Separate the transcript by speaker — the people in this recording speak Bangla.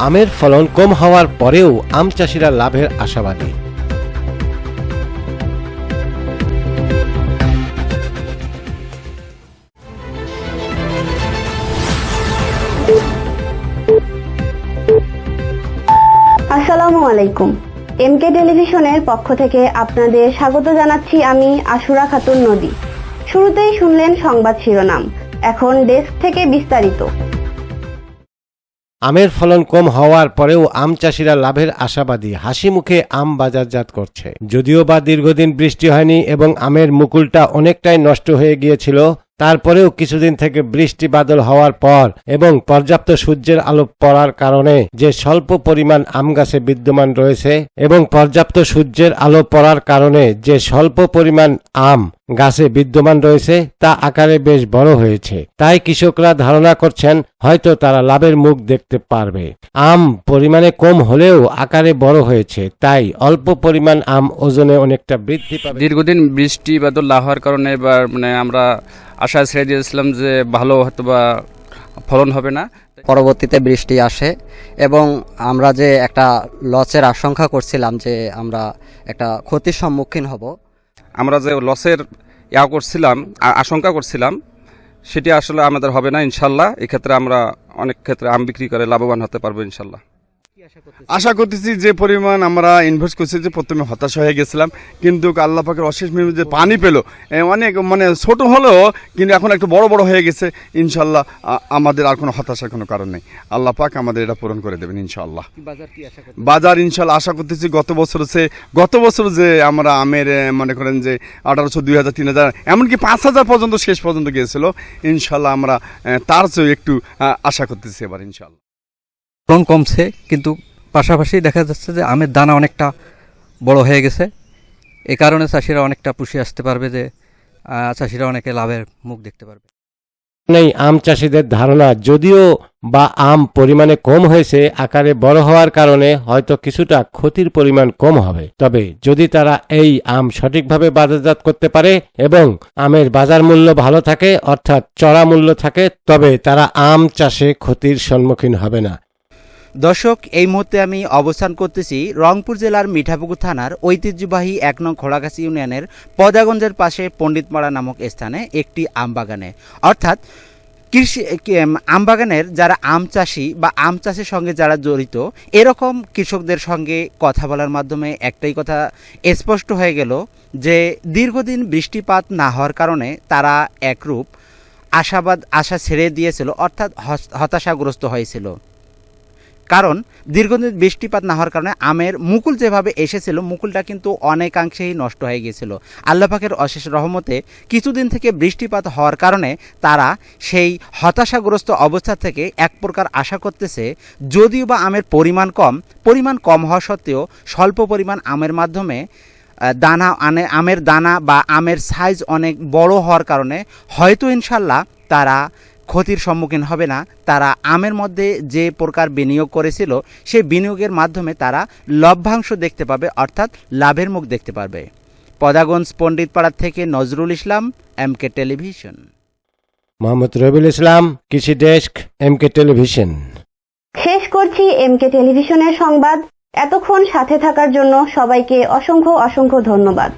Speaker 1: আমের ফলন কম হওয়ার পরেও আম চাষিরা লাভের আশাবাদী।
Speaker 2: আসসালামু আলাইকুম। এমকে টেলিভিশনের পক্ষ থেকে আপনাদের স্বাগত জানাচ্ছি আমি আশুরা খাতুন নদী। শুরুতেই শুনলেন সংবাদ শিরোনাম। এখন ডেস্ক থেকে বিস্তারিত।
Speaker 1: আমের ফলন কম হওয়ার পরেও আম চাষিরা লাভের আশাবাদী। হাসি মুখে আম বাজারজাত করছে। যদিও বা দীর্ঘদিন বৃষ্টি হয়নি এবং আমের মুকুলটা অনেকটাই নষ্ট হয়ে গিয়েছিল তারপরেও কিছুদিন থেকে বৃষ্টি বাদল হওয়ার পর এবং পর্যাপ্ত সূর্যের আলো পড়ার কারণে যে স্বল্প পরিমাণ আম গাছে বিদ্যমান রয়েছে এবং পর্যাপ্ত সূর্যের আলো পড়ার কারণে যে স্বল্প পরিমাণ আম গাছে বিদ্যমান রয়েছে তা আকারে বেশ বড় হয়েছে। তাই কৃষকরা ধারণা করছেন হয়তো তারা লাভের মুখ দেখতে পারবে। আম পরিমাণে কম হলেও আকারে বড় হয়েছে, তাই অল্প পরিমাণ আম ওজনে অনেকটা বৃদ্ধি পাবে।
Speaker 3: দীর্ঘদিন বৃষ্টি বাদল না হওয়ার কারণে এবার মানে আমরা আশা ছেড়ে দিয়েছিলাম যে ভালো হয়তো বা ফলন হবে না।
Speaker 4: পরবর্তীতে বৃষ্টি আসে এবং আমরা যে একটা লসের আশঙ্কা করছিলাম যে আমরা একটা ক্ষতির সম্মুখীন হব।
Speaker 3: আমরা যে লসের ইয়া করছিলাম আশঙ্কা করছিলাম সেটি আসলে আমাদের হবে না ইনশাল্লাহ। এক্ষেত্রে আমরা অনেক ক্ষেত্রে আম বিক্রি করে লাভবান হতে পারব ইনশাল্লাহ।
Speaker 5: আশা করতেছি। যে পরিমাণ আমরা ইনভেস্ট করছি যে প্রথমে হতাশ হয়ে গেছিলাম কিন্তু আল্লাহ পাকের অশেষ মেহনত যে পানি পেল অনেক মানে ছোট হলেও কিন্তু এখন একটু বড় বড় হয়ে গেছে ইনশাল্লাহ আমাদের আর কোনো হতাশার কোনো কারণ নেই। আল্লাহ পাক আমাদের এটা পূরণ করে দেবেন ইনশাল্লাহ বাজার ইনশাল্লাহ আশা করতেছি গত বছর সে গত বছর যে আমরা আমের মনে করেন যে আঠারোশো দুই হাজার তিন হাজার এমনকি পাঁচ হাজার পর্যন্ত শেষ পর্যন্ত গিয়েছিল ইনশাল্লাহ আমরা তার চেয়েও একটু আশা করতেছি এবার ইনশাল্লাহ
Speaker 6: ফলন কমছে, কিন্তু পাশাপাশি দেখা যাচ্ছে যে আমের দানা অনেকটা বড় হয়ে গেছে। এ কারণে চাষিরা অনেকটা পুষিয়ে আসতে পারবে যে চাষিরা অনেকে লাভের মুখ দেখতে পারবে।
Speaker 1: নেই, আম চাষিদের ধারণা, যদিও বা আম পরিমাণে কম হয়েছে, আকারে বড় হওয়ার কারণে হয়তো কিছুটা ক্ষতির পরিমাণ কম হবে। তবে যদি তারা এই আম সঠিকভাবে বাজারজাত করতে পারে এবং আমের বাজার মূল্য ভালো থাকে, অর্থাৎ চড়া মূল্য থাকে, তবে তারা আম চাষে ক্ষতির সম্মুখীন হবে না।
Speaker 7: দর্শক এই মুহূর্তে আমি অবস্থান করতেছি রংপুর জেলার মিঠাপুকুর থানার ঐতিহ্যবাহী এক নং খোলাগাছি ইউনিয়নের পদাগঞ্জের পাশে পণ্ডিতমারা নামক স্থানে একটি আম বাগানে অর্থাৎ কৃষি কি- এম, আম বাগানের যারা আম চাষি বা আম চাষের সঙ্গে যারা জড়িত এরকম কৃষকদের সঙ্গে কথা বলার মাধ্যমে একটাই কথা স্পষ্ট হয়ে গেল যে দীর্ঘদিন বৃষ্টিপাত না হওয়ার কারণে তারা একরূপ আশাবাদ আশা ছেড়ে দিয়েছিল অর্থাৎ হতাশাগ্রস্ত হয়েছিল। কারণ দীর্ঘদিন বৃষ্টিপাত না হওয়ার কারণে আমের মুকুল যেভাবে এসেছিল, মুকুলটা কিন্তু অনেকাংশেই নষ্ট হয়ে গিয়েছিল। আল্লাহ পাকের অশেষ রহমতে কিছুদিন থেকে বৃষ্টিপাত হওয়ার কারণে তারা সেই হতাশাগ্রস্ত অবস্থা থেকে এক প্রকার আশা করতেছে, যদিও বা আমের পরিমাণ কম পরিমাণ কম হওয়া সত্ত্বেও স্বল্প পরিমাণ আমের মাধ্যমে দানা আনে, আমের দানা বা আমের সাইজ অনেক বড় হওয়ার কারণে হয়তো ইনশাল্লাহ তারা ক্ষতির সম্মুখীন হবে না। তারা আমের মধ্যে যে প্রকার বিনিয়োগ করেছিল সেই বিনিয়োগের মাধ্যমে তারা লভ্যাংশ দেখতে পাবে অর্থাৎ লাভের মুখ দেখতে পারবে। পদাগঞ্জ পণ্ডিতপাড়া থেকে Nazrul Islam M K television.
Speaker 1: Mohammad Rabiul Islam কৃষি ডেস্ক এম কে টেলিভিশন।
Speaker 2: শেষ করছি এমকে টেলিভিশনের সংবাদ। এতক্ষণ সাথে থাকার জন্য সবাইকে অসংখ্য অসংখ্য ধন্যবাদ।